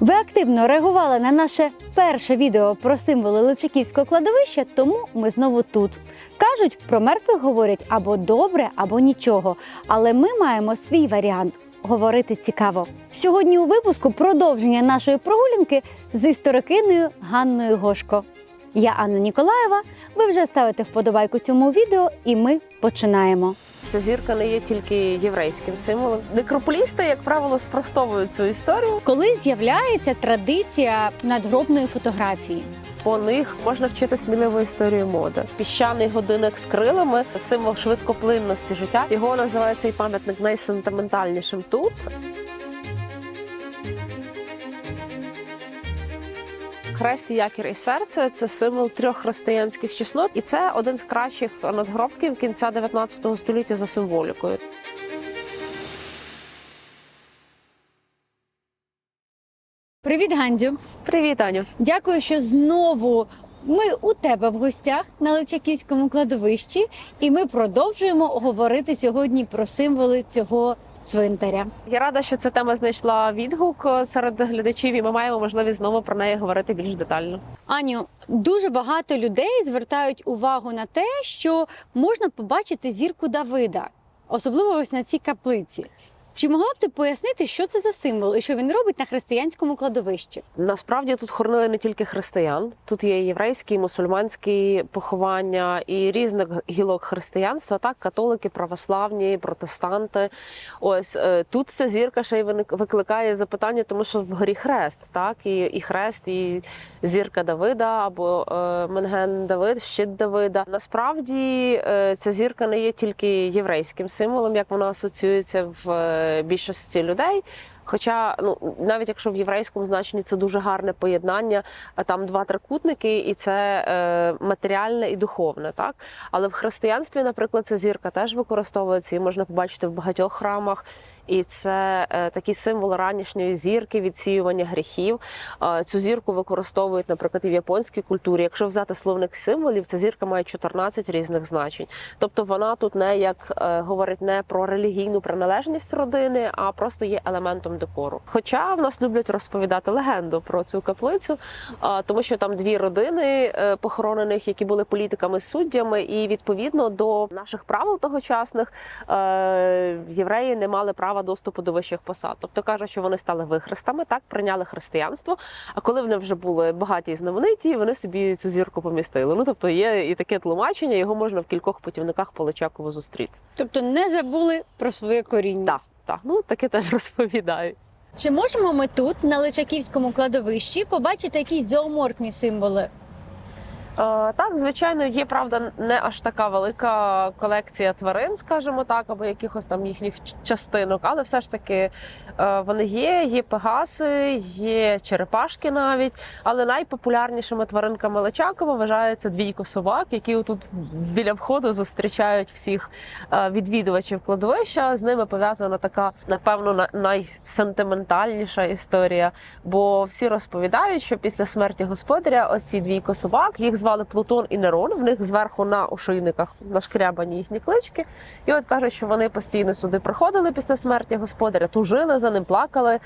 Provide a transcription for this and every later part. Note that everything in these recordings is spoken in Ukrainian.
Ви активно реагували на наше перше відео про символи Личаківського кладовища, тому ми знову тут. Кажуть, про мертвих говорять або добре, або нічого. Але ми маємо свій варіант. Говорити цікаво. Сьогодні у випуску продовження нашої прогулянки з історикиною Ганною Гошко. Я Анна Ніколаєва. Ви вже ставите вподобайку цьому відео, і ми починаємо. Ця зірка не є тільки єврейським символом. Некрополісти, як правило, спростовують цю історію. Коли з'являється традиція надгробної фотографії? По них можна вчити сміливу історію моди. Піщаний годинник з крилами символ швидкоплинності життя. Його називається цей пам'ятник найсентиментальнішим тут. Хрест, якір і серце це символ трьох християнських чеснот, і це один з кращих надгробків кінця 19 століття за символікою. Привіт, Гандзю! Привіт, Аню! Дякую, що знову ми у тебе в гостях на Личаківському кладовищі, і ми продовжуємо говорити сьогодні про символи цього цвинтаря. Я рада, що ця тема знайшла відгук е, серед глядачів, і ми маємо можливість знову про неї говорити більш детально. Аню, дуже багато людей звертають увагу на те, що можна побачити зірку Давида, особливо ось на цій каплиці. Чи могла б ти пояснити, що це за символ і що він робить на християнському кладовищі? Насправді тут хоронили не тільки християн, тут є єврейські, мусульманські поховання і різних гілок християнства, так католики, православні, протестанти. Ось е, тут ця зірка ще й викликає запитання, тому що вгорі хрест, так і, і хрест, і зірка Давида або е, Менген Давид, щит Давида. Насправді е, ця зірка не є тільки єврейським символом, як вона асоціюється в е, більшості людей. Хоча, ну навіть якщо в єврейському значенні це дуже гарне поєднання, там два трикутники, і це е, матеріальне і духовне, так але в християнстві, наприклад, ця зірка теж використовується, і можна побачити в багатьох храмах. І це е, такий символ ранішньої зірки, відсіювання гріхів. Цю зірку використовують, наприклад, і в японській культурі. Якщо взяти словник символів, ця зірка має 14 різних значень. Тобто вона тут не як е, говорить не про релігійну приналежність родини, а просто є елементом декору. Хоча в нас люблять розповідати легенду про цю каплицю, тому що там дві родини е, похоронених, які були політиками суддями, і відповідно до наших правил тогочасних євреї не мали права доступу до вищих посад. Тобто каже, що вони стали вихрестами, так прийняли християнство. А коли вони вже були багаті і знамениті, вони собі цю зірку помістили. Ну тобто є і таке тлумачення, його можна в кількох путівниках по Личакову зустріти. Тобто не забули про своє коріння. Так, так, ну таке теж розповідають. Чи можемо ми тут, на Личаківському кладовищі, побачити якісь зооморфні символи? Е, Так, звичайно, є правда не аж така велика колекція тварин, скажімо так, або якихось там їхніх частинок, але все ж таки е, вони є. Є пегаси, є черепашки навіть. Але найпопулярнішими тваринками Личакова вважаються двійко собак, які тут біля входу зустрічають всіх е, відвідувачів кладовища. З ними пов'язана така, напевно, найсентиментальніша історія. Бо всі розповідають, що після смерті господаря ось ці двійко собак їх звали Плутон і Нерон. В них зверху на ошийниках нашкрябані їхні клички. І от кажуть, що вони постійно сюди приходили після смерті господаря, тужили за ним, плакали.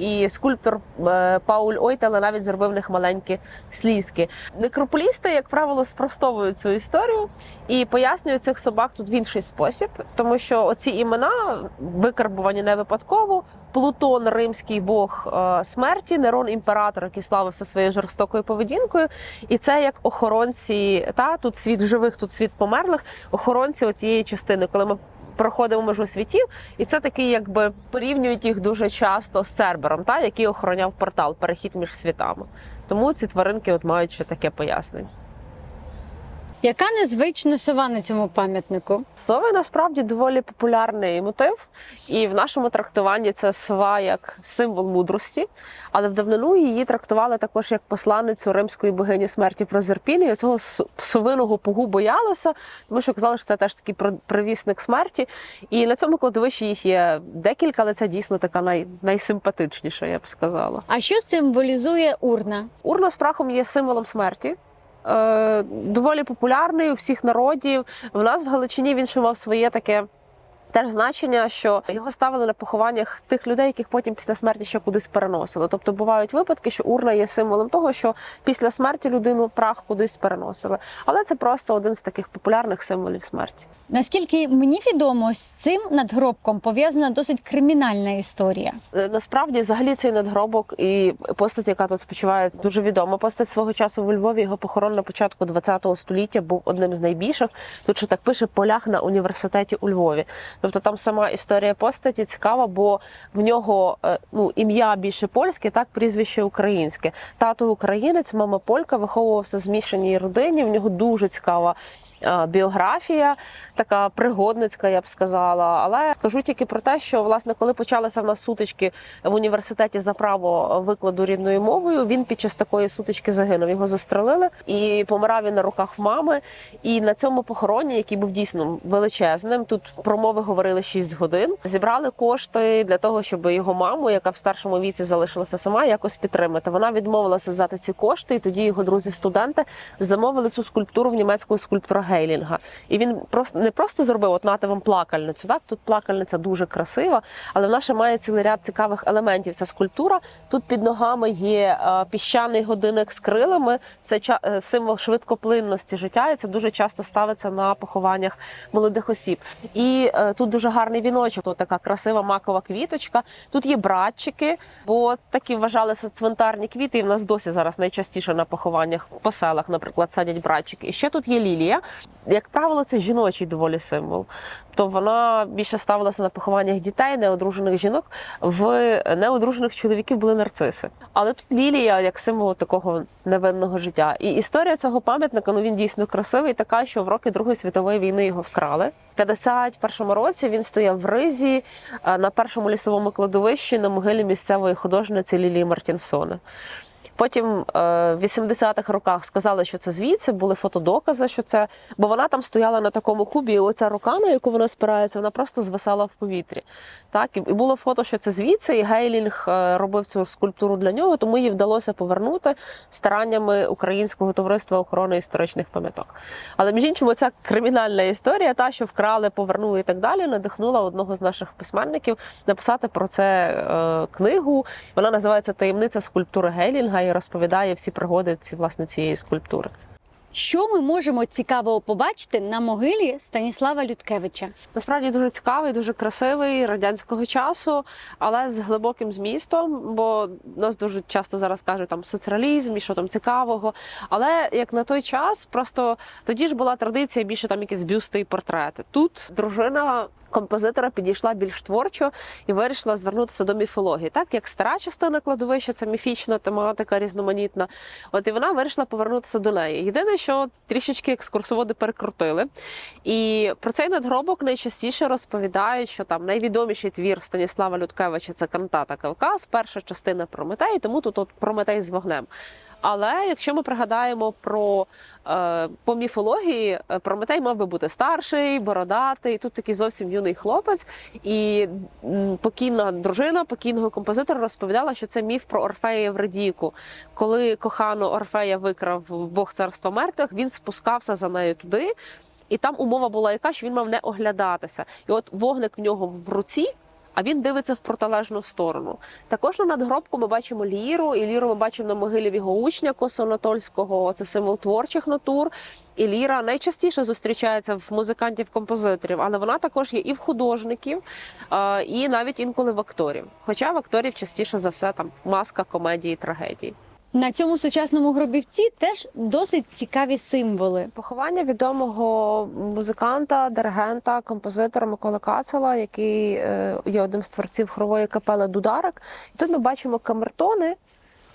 І скульптор е, Пауль Ойтеле навіть зробив них маленькі слізки. Некрополісти, як правило, спростовують цю історію і пояснюють цих собак тут в інший спосіб, тому що оці імена викарбувані не випадково. Плутон, римський бог е, смерті, Нерон імператор, який славився своєю жорстокою поведінкою. І це як охоронці, та тут світ живих, тут світ померлих, охоронці оцієї частини, коли ми. Проходимо межу світів, і це такий, якби порівнюють їх дуже часто з Цербером, та який охороняв портал, перехід між світами. Тому ці тваринки от мають ще таке пояснення. Яка незвична сова на цьому пам'ятнику? Сови насправді доволі популярний мотив, і в нашому трактуванні це сова як символ мудрості, але в давнину її трактували також як посланницю римської богині смерті Прозерпіни. І цього совиного пугу боялися, тому що казали, що це теж такий привісник смерті. І на цьому кладовищі їх є декілька, але це дійсно така най, найсимпатичніша, я б сказала. А що символізує урна? Урна з прахом є символом смерті. Е, доволі популярний у всіх народів. В нас в Галичині він ще мав своє таке Теж значення, що його ставили на похованнях тих людей, яких потім після смерті ще кудись переносили. Тобто бувають випадки, що урна є символом того, що після смерті людину прах кудись переносили. Але це просто один з таких популярних символів смерті. Наскільки мені відомо, з цим надгробком пов'язана досить кримінальна історія. Е, Насправді, взагалі, цей надгробок і постать, яка тут спочиває, дуже відома. Постать свого часу у Львові його похорон на початку ХХ століття був одним з найбільших. Тут ще так пише полях на університеті у Львові. Тобто там сама історія постаті цікава, бо в нього е, ну ім'я більше польське, так прізвище українське. Тато українець, мама полька, виховувався в змішаній родині. В нього дуже цікава. Е, Біографія така пригодницька, я б сказала. Але скажу тільки про те, що власне, коли почалися в нас сутички в університеті за право викладу рідною мовою, він під час такої сутички загинув. Його застрелили і помирав він на руках в мами. І на цьому похороні, який був дійсно величезним, тут промови говорили 6 годин. Зібрали кошти для того, щоб його маму, яка в старшому віці залишилася сама, якось підтримати. Вона відмовилася взяти ці кошти, і тоді його друзі-студенти замовили цю скульптуру в німецького скульптора Гейлінга. І він просто не просто зробив от нате вам плакальницю. Так тут плакальниця дуже красива, але вона ще має цілий ряд цікавих елементів. Ця скульптура тут під ногами є е, піщаний годинник з крилами. Це е, символ швидкоплинності життя, і це дуже часто ставиться на похованнях молодих осіб. І е, тут дуже гарний віночок. Тут така красива макова квіточка. Тут є братчики, бо такі вважалися цвинтарні квіти. І в нас досі зараз найчастіше на похованнях по селах, наприклад, садять братчики. І ще тут є лілія. Як правило, це жіночий доволі символ. То вона більше ставилася на похованнях дітей, неодружених жінок. В неодружених чоловіків були нарциси. Але тут лілія як символ такого невинного життя. І історія цього пам'ятника ну він дійсно красивий. Така, що в роки Другої світової війни його вкрали. В 51-му році він стояв в ризі е, на першому лісовому кладовищі на могилі місцевої художниці Лілії Мартінсона. Потім е, в 80-х роках сказали, що це звідси, були фотодокази, що це, бо вона там стояла на такому кубі, і оця рука, на яку вона спирається, вона просто звисала в повітрі. Так, і було фото, що це звідси, і Гейлінг е, робив цю скульптуру для нього, тому їй вдалося повернути стараннями Українського товариства охорони історичних пам'яток. Але між іншим, ця кримінальна історія, та що вкрали, повернули і так далі, надихнула одного з наших письменників написати про це е, книгу. Вона називається Таємниця скульптури Гейлінга і розповідає всі пригоди ці власне цієї скульптури. Що ми можемо цікавого побачити на могилі Станіслава Людкевича? Насправді дуже цікавий, дуже красивий радянського часу, але з глибоким змістом. Бо нас дуже часто зараз кажуть там соціалізм і що там цікавого. Але як на той час, просто тоді ж була традиція більше там якісь бюсти і портрети. Тут дружина. Композитора підійшла більш творчо і вирішила звернутися до міфології. Так як стара частина кладовища, це міфічна тематика, різноманітна. От і вона вирішила повернутися до неї. Єдине, що трішечки екскурсоводи перекрутили. І про цей надгробок найчастіше розповідають, що там найвідоміший твір Станіслава Людкевича це кантата Кавказ, перша частина Прометей, тому тут от Прометей з вогнем. Але якщо ми пригадаємо про е, по міфології, е, Прометей мав би бути старший, бородатий. Тут такий зовсім юний хлопець. І покійна дружина покійного композитора розповідала, що це міф про Орфея і Евредіку. Коли кохану Орфея викрав Бог царства мертвих, він спускався за нею туди. І там умова була яка, що він мав не оглядатися. І от вогник в нього в руці, а він дивиться в протилежну сторону. Також на надгробку ми бачимо ліру, і ліру ми бачимо на могилі його учня Косонатольського. Це символ творчих натур. І ліра найчастіше зустрічається в музикантів-композиторів, але вона також є і в художників, і навіть інколи в акторів. Хоча в акторів частіше за все там маска комедії, трагедії. На цьому сучасному гробівці теж досить цікаві символи. Поховання відомого музиканта, диригента, композитора Миколи Кацала, який е, є одним з творців хорової капели Дударик. І тут ми бачимо камертони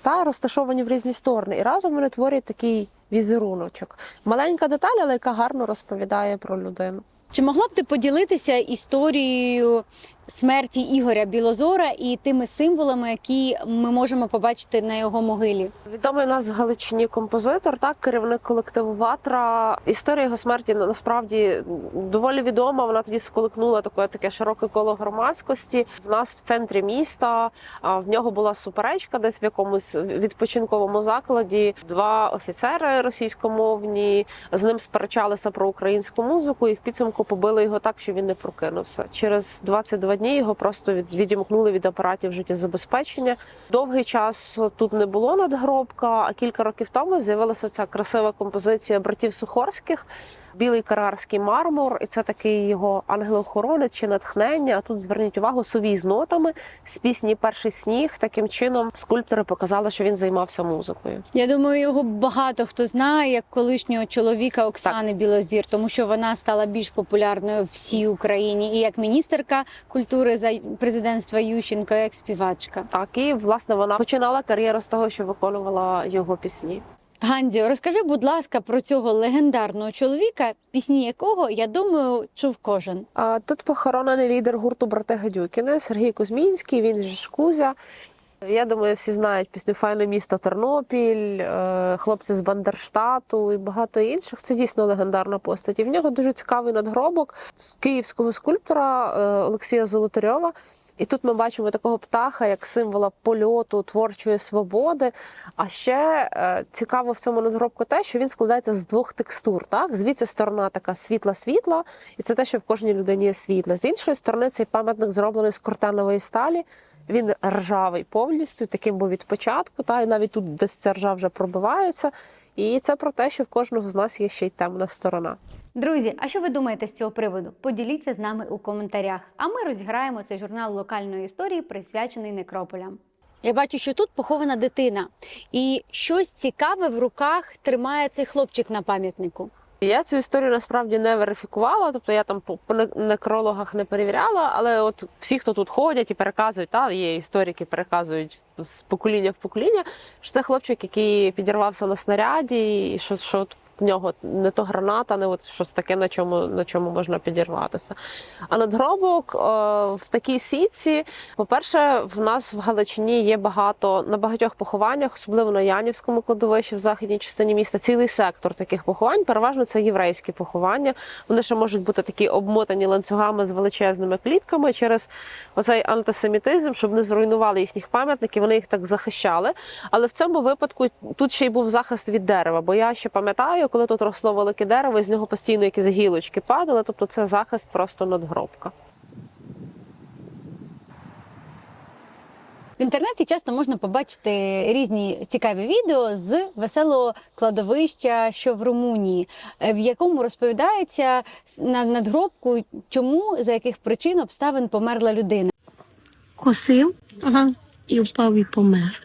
та розташовані в різні сторони. І разом вони творять такий візеруночок. Маленька деталь, але яка гарно розповідає про людину. Чи могла б ти поділитися історією смерті Ігоря Білозора і тими символами, які ми можемо побачити на його могилі. Відомий у нас в Галичині композитор, так керівник колективу Ватра. Історія його смерті насправді доволі відома. Вона тоді сколихнула таке таке широке коло громадськості. В нас в центрі міста в нього була суперечка, десь в якомусь відпочинковому закладі. Два офіцери російськомовні з ним сперечалися про українську музику, і в підсумку побили його так, що він не прокинувся. Через 22 дні його просто від, відімкнули від апаратів життєзабезпечення. Довгий час тут не було надгробка, а кілька років тому з'явилася ця красива композиція братів Сухорських. Білий карарський мармур, і це такий його ангелохоронець чи натхнення. А тут зверніть увагу совій з нотами з пісні Перший сніг. Таким чином скульптори показали, що він займався музикою. Я думаю, його багато хто знає як колишнього чоловіка Оксани Білозір, тому що вона стала більш популярною в всій Україні і як міністерка культури за президентства Ющенка, як співачка. Так і власне вона починала кар'єру з того, що виконувала його пісні. Гандзіо, розкажи, будь ласка, про цього легендарного чоловіка, пісні якого я думаю чув кожен. А тут похоронений лідер гурту Брати Гадюкіни Сергій Кузьмінський. Він ж Кузя. Я думаю, всі знають пісню Файне місто Тернопіль, е, хлопці з Бандерштату і багато інших. Це дійсно легендарна постать. І в нього дуже цікавий надгробок з київського скульптора е, Олексія Золотарьова. І тут ми бачимо такого птаха як символа польоту, творчої свободи. А ще е, цікаво в цьому надгробку те, що він складається з двох текстур. Так, звідси сторона така світла-світла, і це те, що в кожній людині є світло. З іншої сторони, цей пам'ятник зроблений з кортанової сталі. Він ржавий повністю, таким був від початку, та і навіть тут десь ця ржа вже пробивається. І це про те, що в кожного з нас є ще й темна сторона. Друзі, а що ви думаєте з цього приводу? Поділіться з нами у коментарях. А ми розіграємо цей журнал локальної історії, присвячений некрополям. Я бачу, що тут похована дитина, і щось цікаве в руках тримає цей хлопчик на пам'ятнику. Я цю історію насправді не верифікувала, тобто я там по по не- некрологах не перевіряла, але от всі, хто тут ходять і переказують, та є історики, переказують з покоління в покоління, що це хлопчик, який підірвався на снаряді, і що, що в нього не то граната, не от щось таке, на чому, на чому можна підірватися. А надгробок е, в такій сітці, по-перше, в нас в Галичині є багато на багатьох похованнях, особливо на Янівському кладовищі в західній частині міста, цілий сектор таких поховань. Переважно це єврейські поховання. Вони ще можуть бути такі обмотані ланцюгами з величезними клітками через оцей антисемітизм, щоб не зруйнували їхніх пам'ятників. Вони їх так захищали. Але в цьому випадку тут ще й був захист від дерева. Бо я ще пам'ятаю, коли тут росло велике дерево, і з нього постійно якісь гілочки падали. Тобто це захист просто надгробка. В інтернеті часто можна побачити різні цікаві відео з веселого кладовища, що в Румунії, е, в якому розповідається на надгробку, чому за яких причин обставин померла людина. косив ага. і впав і помер.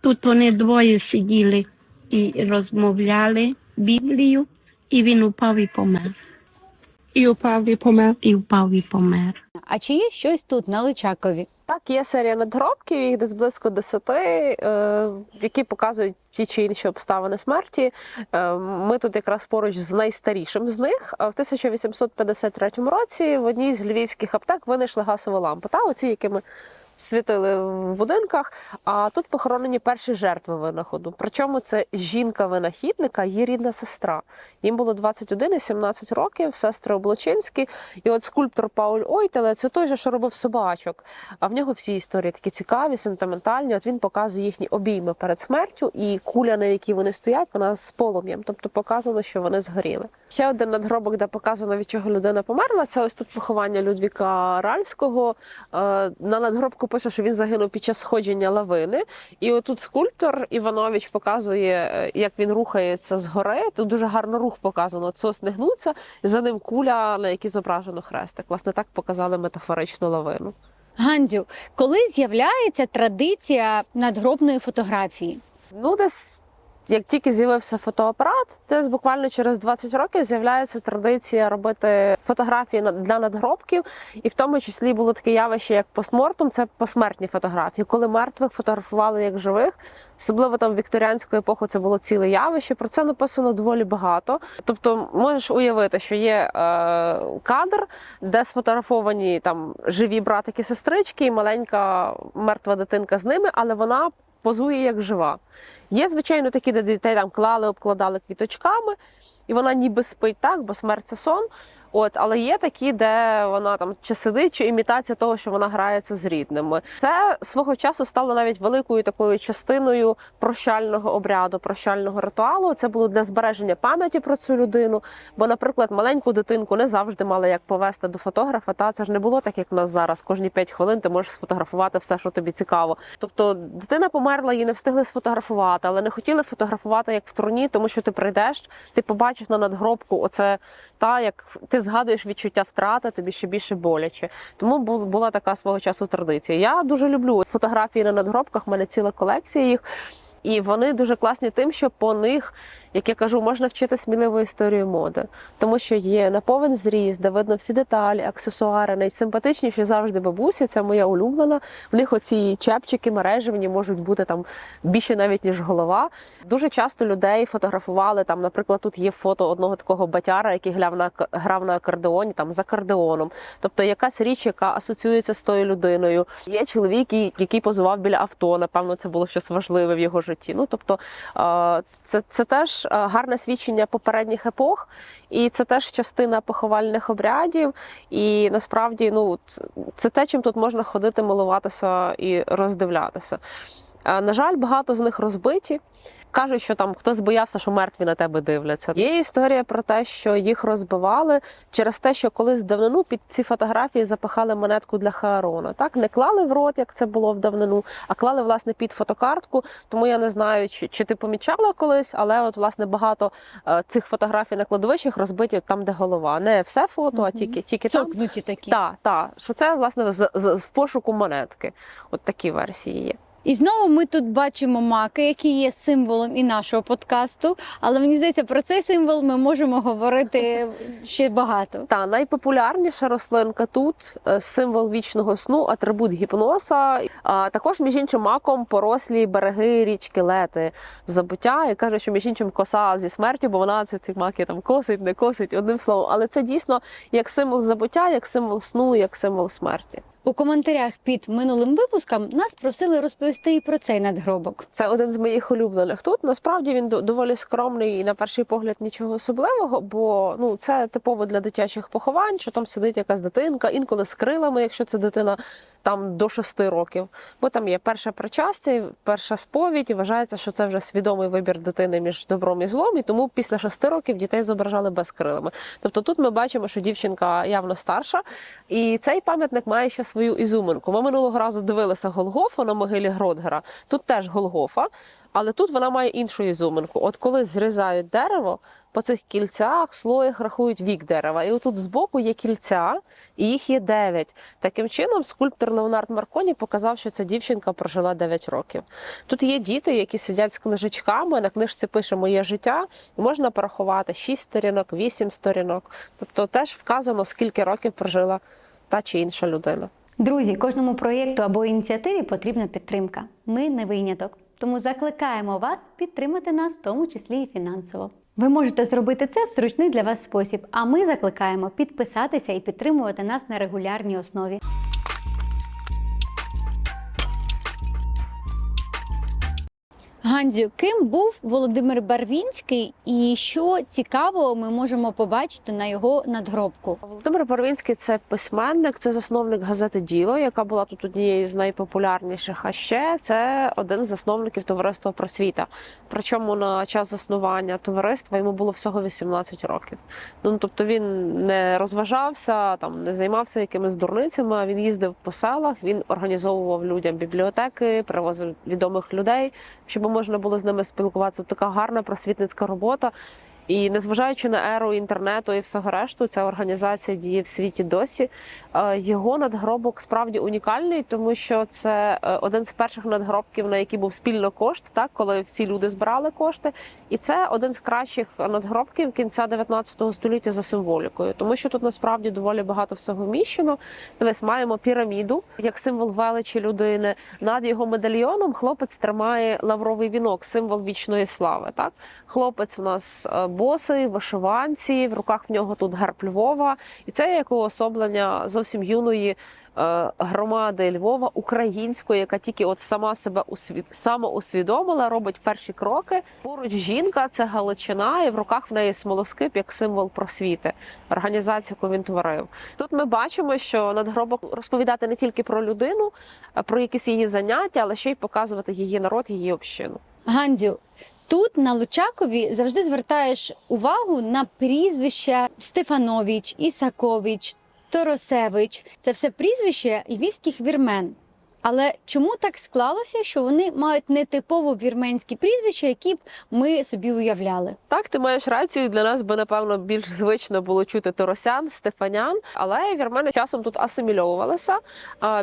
Тут вони двоє сиділи і розмовляли Біблію, і він упав і помер. І упав і помер. І впав і помер. А чи є щось тут на Личакові? Так, є серія надгробків, їх десь близько десяти, які показують ті чи інші обставини смерті. Ми тут якраз поруч з найстарішим з них. А В 1853 році в одній з львівських аптек винайшли газову лампу. Та оці, якими світили в будинках. А тут похоронені перші жертви винаходу. Причому це жінка винахідника, її рідна сестра. Їм було 21 і 17 років, сестри Облочинські. І от скульптор Пауль Ойтеле це той же, що робив собачок. А в нього всі історії такі цікаві, сентиментальні. От він показує їхні обійми перед смертю, і куля, на якій вони стоять, вона з полум'ям, тобто показували, що вони згоріли. Ще один надгробок, де показано, від чого людина померла. Це ось тут поховання Людвіка Ральського. Е, На надгробку пише, що він загинув під час сходження лавини. І отут скульптор Іванович показує, е, як він рухається з гори. Тут дуже гарно рух показано. От сосни гнуться, і за ним куля, на якій зображено хрестик. Власне, так показали метафоричну лавину. Гандзю, коли з'являється традиція надгробної фотографії? Ну, десь як тільки з'явився фотоапарат, десь буквально через 20 років з'являється традиція робити фотографії для надгробків, і в тому числі було таке явище, як постмортум, це посмертні фотографії, коли мертвих фотографували як живих. Особливо там в вікторіанську епоху це було ціле явище. Про це написано доволі багато. Тобто, можеш уявити, що є е, кадр, де сфотографовані там живі братики, сестрички, і маленька мертва дитинка з ними, але вона позує як жива. Є, звичайно, такі, де дітей там клали, обкладали квіточками, і вона ніби спить так, бо смерть це сон. От, але є такі, де вона там чи сидить, чи імітація того, що вона грається з рідними. Це свого часу стало навіть великою такою частиною прощального обряду, прощального ритуалу. Це було для збереження пам'яті про цю людину. Бо, наприклад, маленьку дитинку не завжди мали як повести до фотографа. Та це ж не було так, як в нас зараз. Кожні 5 хвилин ти можеш сфотографувати все, що тобі цікаво. Тобто дитина померла, її не встигли сфотографувати, але не хотіли фотографувати як в труні, тому що ти прийдеш, ти побачиш на надгробку, оце та як ти згадуєш відчуття втрати, тобі ще більше боляче. Тому бу- була така свого часу традиція. Я дуже люблю фотографії на надгробках. в мене ціла колекція їх. І вони дуже класні тим, що по них, як я кажу, можна вчити сміливу історію моди, тому що є на повен зріз, де видно всі деталі, аксесуари. Найсимпатичніші завжди бабусі. Це моя улюблена. В них оці чепчики мережевні можуть бути там більше навіть ніж голова. Дуже часто людей фотографували там. Наприклад, тут є фото одного такого батяра, який грав на грав на акордеоні, там за акордеоном. Тобто якась річ, яка асоціюється з тою людиною. Є чоловік, який- позував біля авто. Напевно, це було щось важливе в його житті. Ну тобто, це, це теж е, гарне свідчення попередніх епох, і це теж частина поховальних обрядів. І насправді, ну це те, чим тут можна ходити, милуватися і роздивлятися. На жаль, багато з них розбиті. Кажуть, що там хтось боявся, що мертві на тебе дивляться. Є історія про те, що їх розбивали через те, що колись давнину під ці фотографії запихали монетку для Хаарона. Так не клали в рот, як це було в давнину, а клали власне під фотокартку. Тому я не знаю, чи, чи ти помічала колись, але от власне багато е, цих фотографій на кладовищах розбиті там, де голова. Не все фото, а тільки тільки там. Такі. Так, так, що це власне з, з, з в пошуку монетки. От такі версії є. І знову ми тут бачимо маки, які є символом і нашого подкасту. Але мені здається, про цей символ ми можемо говорити ще багато. Та найпопулярніша рослинка тут е, символ вічного сну, атрибут гіпноса. А також між іншим маком порослі береги річки Лети забуття. І каже, що між іншим коса зі смерті, бо вона це ці маки там косить, не косить одним словом. Але це дійсно як символ забуття, як символ сну, як символ смерті. У коментарях під минулим випуском нас просили розповісти і про цей надгробок. Це один з моїх улюблених. Тут насправді він до- доволі скромний і на перший погляд нічого особливого, бо ну це типово для дитячих поховань, що там сидить якась дитинка, інколи з крилами, якщо це дитина там до шести років. Бо там є перше причастя, перша сповідь, і вважається, що це вже свідомий вибір дитини між добром і злом. І тому після шести років дітей зображали без крилами. Тобто тут ми бачимо, що дівчинка явно старша, і цей пам'ятник має ще свою ізюминку. Ми минулого разу дивилися Голгофу на могилі Гродгера. Тут теж Голгофа, але тут вона має іншу ізюминку. От коли зрізають дерево, по цих кільцях, слоях рахують вік дерева. І отут збоку є кільця, і їх є дев'ять. Таким чином, скульптор Леонард Марконі показав, що ця дівчинка прожила 9 років. Тут є діти, які сидять з книжечками. На книжці пише моє життя, і можна порахувати 6 сторінок, 8 сторінок. Тобто теж вказано, скільки років прожила та чи інша людина. Друзі, кожному проєкту або ініціативі потрібна підтримка. Ми не виняток. Тому закликаємо вас підтримати нас, в тому числі і фінансово. Ви можете зробити це в зручний для вас спосіб, а ми закликаємо підписатися і підтримувати нас на регулярній основі. Гандзю, ким був Володимир Барвінський, і що цікавого ми можемо побачити на його надгробку? Володимир Барвінський це письменник, це засновник газети Діло, яка була тут однією з найпопулярніших. А ще це один з засновників товариства просвіта. Причому на час заснування товариства йому було всього 18 років. Ну тобто він не розважався, там не займався якимись дурницями. Він їздив по селах, він організовував людям бібліотеки, привозив відомих людей, щоб можна було з ними спілкуватися. Така гарна просвітницька робота. І незважаючи на еру інтернету і всього решту, ця організація діє в світі досі. Е, Його надгробок справді унікальний, тому що це е, один з перших надгробків, на який був спільно кошт, так коли всі люди збирали кошти. І це один з кращих надгробків кінця 19 століття за символікою, тому що тут насправді доволі багато всього вміщено. Дивись, маємо піраміду як символ величі людини. Над його медальйоном хлопець тримає лавровий вінок, символ вічної слави. Так, хлопець у нас е, босий, вишиванці, в руках в нього тут герб Львова, і це як уособлення зовсім юної. е, Громади Львова української, яка тільки от сама себе усвід... самоусвідомила, робить перші кроки. Поруч жінка це Галичина, і в руках в неї смолоскип як символ просвіти, організацію, яку він творив. Тут ми бачимо, що надгробок розповідати не тільки про людину, про якісь її заняття, але ще й показувати її народ, її общину. Гандзю, тут на Лучакові завжди звертаєш увагу на прізвища Стефанович, Ісакович, Торосевич. Це все прізвище львівських вірмен. Але чому так склалося, що вони мають нетипово вірменські прізвища, які б ми собі уявляли? Так, ти маєш рацію. Для нас би напевно більш звично було чути Торосян, Стефанян, але вірмени часом тут асимільовувалися.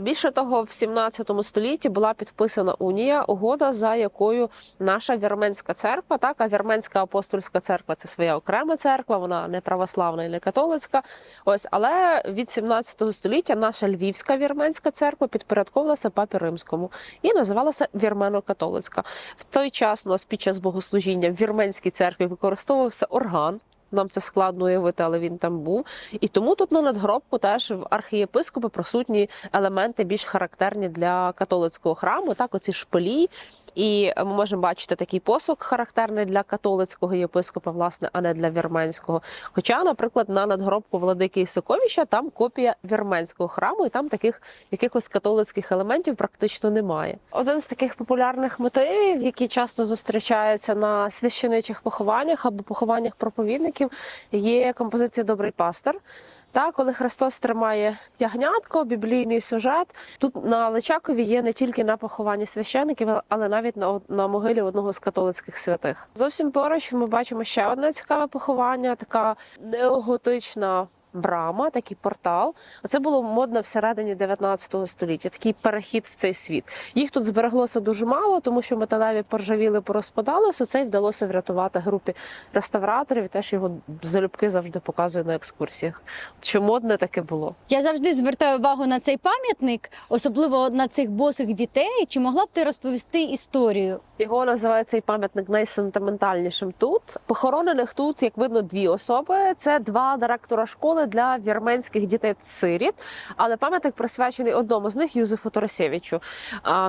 Більше того, в 17 столітті була підписана унія, угода, за якою наша вірменська церква, так а вірменська апостольська церква це своя окрема церква, вона не православна і не католицька. Ось, але від 17 століття наша львівська вірменська церква підпорядковувалася папі римському і називалася вірмено-католицька. В той час у нас під час богослужіння в вірменській церкві використовувався орган. Нам це складно уявити, але він там був. І тому тут на надгробку теж в архієпископи присутні елементи більш характерні для католицького храму. Так, оці шпилі. І ми можемо бачити такий посук, характерний для католицького єпископа, власне, а не для вірменського. Хоча, наприклад, на надгробку владики Ісаковича там копія вірменського храму, і там таких якихось католицьких елементів практично немає. Один з таких популярних мотивів, які часто зустрічаються на священичих похованнях або похованнях проповідників, є композиція Добрий пастор. Та коли Христос тримає ягнятко, біблійний сюжет. Тут на Личакові є не тільки на похованні священиків, але навіть на, на могилі одного з католицьких святих. Зовсім поруч ми бачимо ще одне цікаве поховання, така неоготична. Брама, такий портал. Оце було модно всередині 19 століття. Такий перехід в цей світ. Їх тут збереглося дуже мало, тому що металеві поржавіли, порозпадалися. Це й вдалося врятувати групі реставраторів. І теж його залюбки завжди показують на екскурсіях. Що модне таке було. Я завжди звертаю увагу на цей пам'ятник, особливо на цих босих дітей. Чи могла б ти розповісти історію? Його називають цей пам'ятник найсентиментальнішим тут. Похоронених тут, як видно, дві особи. Це два директора школи для вірменських дітей-сиріт. Але пам'ятник присвячений одному з них Юзефу Торосєвичу.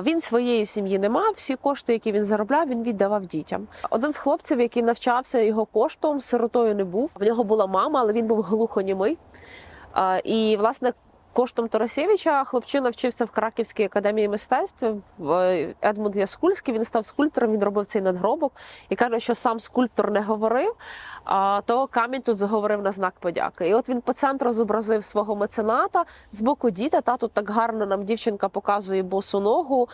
Він своєї сім'ї не мав. Всі кошти, які він заробляв, він віддавав дітям. Один з хлопців, який навчався його коштом, сиротою не був. В нього була мама, але він був глухонімий. І власне. Коштом Тарасєвича хлопчина вчився в Краківській академії мистецтв. Е, Едмунд Яскульський він став скульптором. Він робив цей надгробок і каже, що сам скульптор не говорив. А то камінь тут заговорив на знак подяки. І от він по центру зобразив свого мецената з боку діта. Та тут так гарно нам дівчинка показує босу ногу,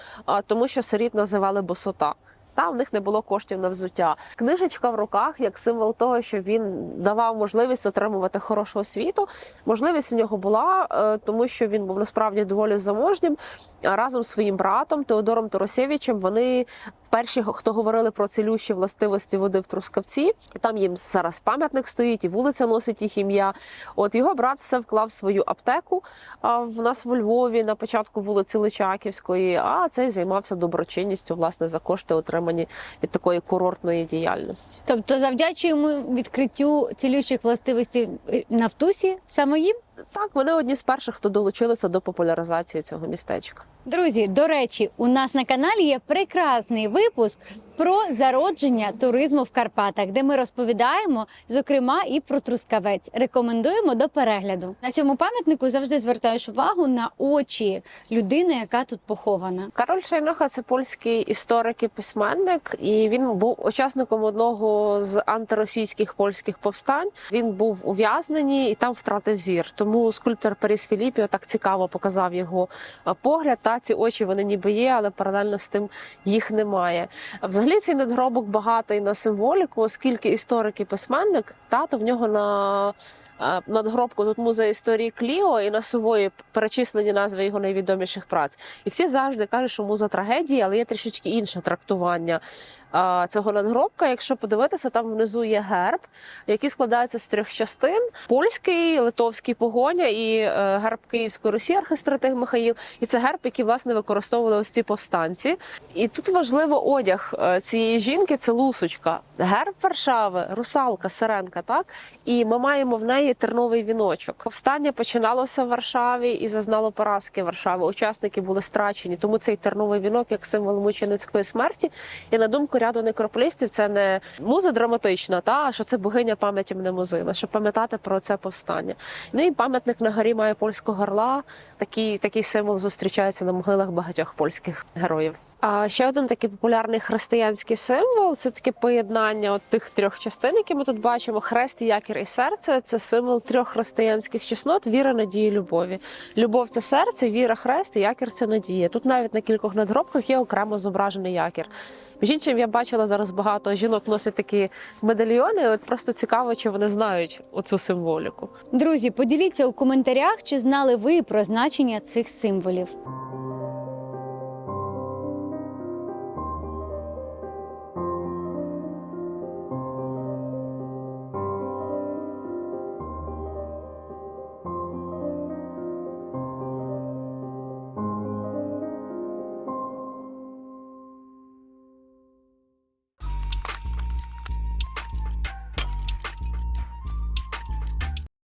тому що сиріт називали босота. Та в них не було коштів на взуття. Книжечка в руках як символ того, що він давав можливість отримувати хорошу освіту. Можливість у нього була, е, тому що він був насправді доволі заможнім. Разом з своїм братом Теодором Торосєвичем вони перші, хто говорили про цілющі властивості води в Трускавці. Там їм зараз пам'ятник стоїть, і вулиця носить їх ім'я. От його брат все вклав в свою аптеку. В нас в Львові на початку вулиці Личаківської. А цей займався доброчинністю, власне, за кошти, отримані від такої курортної діяльності. Тобто завдячуємо відкриттю цілющих властивостей Нафтусі саме їм? Так, вони одні з перших, хто долучилися до популяризації цього містечка. Друзі, до речі, у нас на каналі є прекрасний випуск про зародження туризму в Карпатах, де ми розповідаємо, зокрема, і про трускавець. Рекомендуємо до перегляду. На цьому пам'ятнику завжди звертаєш увагу на очі людини, яка тут похована. Кароль Шайноха це польський історик і письменник, і він був учасником одного з антиросійських польських повстань. Він був ув'язнений і там втратив зір. Тому скульптор Паріс Філіппіо так цікаво показав його е, погляд. Та ці очі вони ніби є, але паралельно з тим їх немає. Взагалі цей надгробок багатий на символіку, оскільки історик і письменник, тато в нього на надгробку тут музей історії Кліо і на сувої перечислені назви його найвідоміших праць. І всі завжди кажуть, що муза трагедії, але є трішечки інше трактування цього надгробка. Якщо подивитися, там внизу є герб, який складається з трьох частин: польський, литовський погоня і е, герб Київської Русі, архистратиг Михаїл. І це герб, який власне використовували ось ці повстанці. І тут важливо одяг е, цієї жінки це лусочка. Герб Варшави, русалка, сиренка. Так і ми маємо в неї терновий віночок. Повстання починалося в Варшаві і зазнало поразки Варшави. Учасники були страчені, тому цей терновий вінок як символ мученицької смерті. І на думку ряду некрополістів, це не муза драматична, та що це богиня пам'яті Мнемозила, щоб пам'ятати про це повстання. Ну і пам'ятник на горі має польського горла. Такий, такий символ зустрічається на могилах багатьох польських героїв. А ще один такий популярний християнський символ це таке поєднання от тих трьох частин, які ми тут бачимо: хрест, якір і серце. Це символ трьох християнських чеснот віри, надії, любові. Любов це серце, віра, хрест, і якір це надія. Тут навіть на кількох надгробках є окремо зображений якір. Між іншим, я бачила зараз багато жінок носять такі медальйони. От просто цікаво, чи вони знають оцю символіку. Друзі, поділіться у коментарях, чи знали ви про значення цих символів.